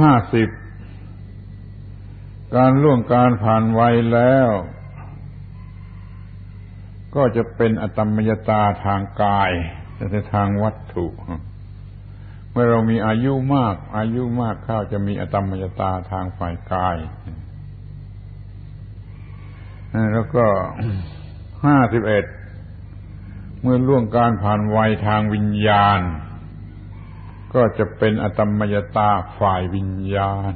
ห้าสิบ การล่วงการผ่านวัยแล้ว ก็จะเป็นอตมยตาทางกายแต่ทางวัตถุ เมื่อเรามีอายุมาก อายุมากเข้าจะมีอตมยตาทางฝ่ายกายแล้วก็ห้าสิบเอ็ดเมื่อล่วงการผ่านวัยทางวิญญาณ ก็จะเป็นอตมยตาฝ่ายวิญญาณ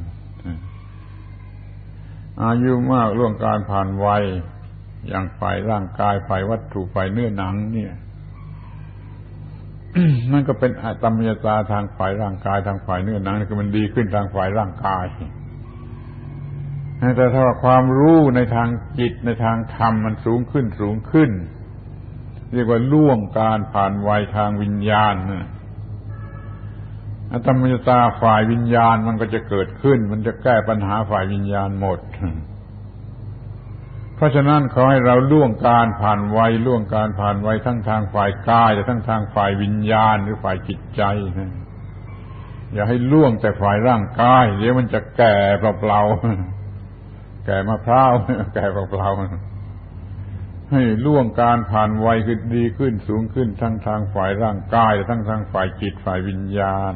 อายุมากล่วงการผ่านวัย อย่างฝ่ายร่างกายฝ่ายวัตถุฝ่ายเนื้อหนัง เนี่ยมันก็เป็นอตมยตาทางฝ่ายร่างกาย ทางฝ่ายเนื้อหนังก็มันดีขึ้นทางฝ่ายร่างกายแต่ถ้าความรู้ในทางจิตในทางธรรมมันสูงขึ้นสูงขึ้น เรียกว่าล่วงการผ่านวัยทางวิญญาณ อัตมยตาฝ่ายวิญญาณมันก็จะเกิดขึ้น มันจะแก้ปัญหาฝ่ายวิญญาณหมด เพราะฉะนั้นขอให้เราล่วงการผ่านวัยล่วงการผ่านวัยทั้งทางฝ่ายกายและทั้งทางฝ่ายวิญญาณหรือฝ่ายจิตใจอย่าให้ล่วงแต่ฝ่ายร่างกาย เดี๋ยวมันจะแก่เปล่าๆแก่มะพร้าวแก่เปล่าๆให้ล่วงการผ่านวัยขึ้นดีขึ้นสูงขึ้นทั้งทางฝ่ายร่างกาย และทั้งทางฝ่ายจิตฝ่ายวิญญาณ